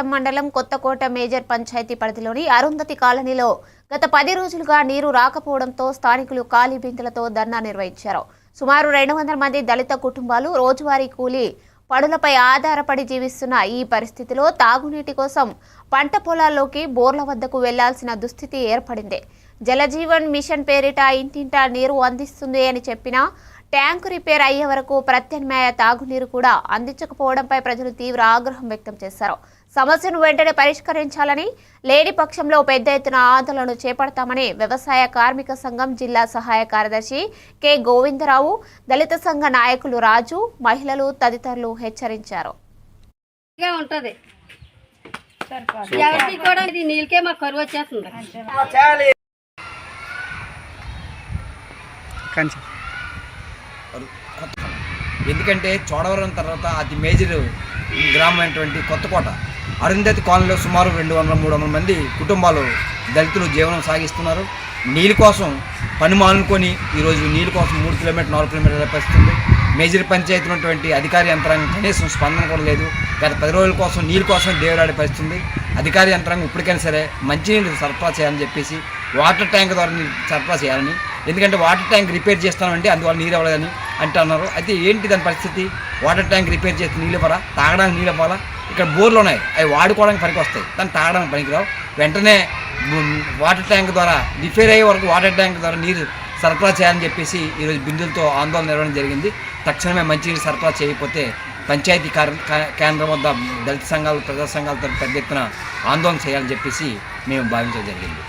మండలం కొత్తకోట మేజర్ పంచాయతీ పరిధిలోని అరుంధతి కాలనీలో గత పది రోజులుగా నీరు రాకపోవడంతో స్థానికులు ఖాళీ బిందులతో ధర్నా నిర్వహించారు. సుమారు రెండు వందల మంది దళిత కుటుంబాలు రోజువారీ కూలీ పడులపై ఆధారపడి జీవిస్తున్న ఈ పరిస్థితిలో తాగునీటి కోసం పంట పొలాల్లోకి బోర్ల వద్దకు వెళ్ళాల్సిన దుస్థితి ఏర్పడింది. జలజీవన్ మిషన్ పేరిట ఇంటింటా నీరు అందిస్తుంది అని చెప్పినా ట్యాంకు రిపేర్ అయ్యే వరకు ప్రత్యామ్నాయ తాగునీరు కూడా అందించకపోవడంపై ప్రజలు తీవ్ర ఆగ్రహం వ్యక్తం చేశారు. సమస్యను వెంటనే పరిష్కరించాలని లేని పక్షంలో పెద్ద ఎత్తున ఆందోళన చేపడతామని వ్యవసాయ కార్మిక సంఘం జిల్లా సహాయ కార్యదర్శి కె. గోవిందరావు దళిత సంఘ నాయకులు రాజు మహిళలు తదితరులు హెచ్చరించారు. గా ఉంటది. ఎవరికి కూడా ఇది నీళ్ళకే మాకు కరువు వచ్చేస్తుంది. కంచి. ఎందుకంటే చోడవరం తర్వాత అతి మేజర్ గ్రామం అయినటువంటి కొత్తకోట అరుంధతి కాలనీలో సుమారు రెండు వందల మూడు వందల మంది కుటుంబాలు దళితులు జీవనం సాగిస్తున్నారు. నీళ్ళ కోసం పని మానుకొని ఈరోజు నీళ్ళ కోసం మూడు కిలోమీటర్ నాలుగు కిలోమీటర్ల పరిస్థితుంది మేజర్ పంచాయతీ ఉన్నటువంటి అధికారి యంత్రాంగం కనీసం స్పందన కూడా లేదు. గత పది రోజుల కోసం నీళ్ళ కోసం దేవరాడి పరిస్థితుంది అధికారి యంత్రాంగం ఇప్పటికైనా సరే మంచినీళ్ళు సరఫరా చేయాలని చెప్పేసి వాటర్ ట్యాంక్ ద్వారా నీళ్ళు సరఫరా చేయాలని ఎందుకంటే వాటర్ ట్యాంక్ రిపేర్ చేస్తామంటే అందువల్ల నీరు అవ్వలేదని అంటున్నారు. అయితే ఏంటి దాని పరిస్థితి? వాటర్ ట్యాంక్ రిపేర్ చేస్తే నీళ్ళు ఇవ్వరా తాగడానికి నీళ్ళు ఇవ్వాలా ఇక్కడ బోర్లు ఉన్నాయి. అవి వాడుకోవడానికి పనికి వస్తాయి. దాన్ని తాగడానికి పనికిరావు. వెంటనే వాటర్ ట్యాంక్ ద్వారా రిపేర్ అయ్యే వరకు వాటర్ ట్యాంక్ ద్వారా నీరు సరఫరా చేయాలని చెప్పేసి ఈరోజు బిందులతో ఆందోళన నిర్వహణ జరిగింది. తక్షణమే మంచినీరు సరఫరా చేయకపోతే పంచాయతీ కేంద్రం వద్ద దళిత సంఘాలు ప్రజా సంఘాలతో పెద్ద ఎత్తున ఆందోళన చేయాలని చెప్పేసి మేము భావించడం జరిగింది.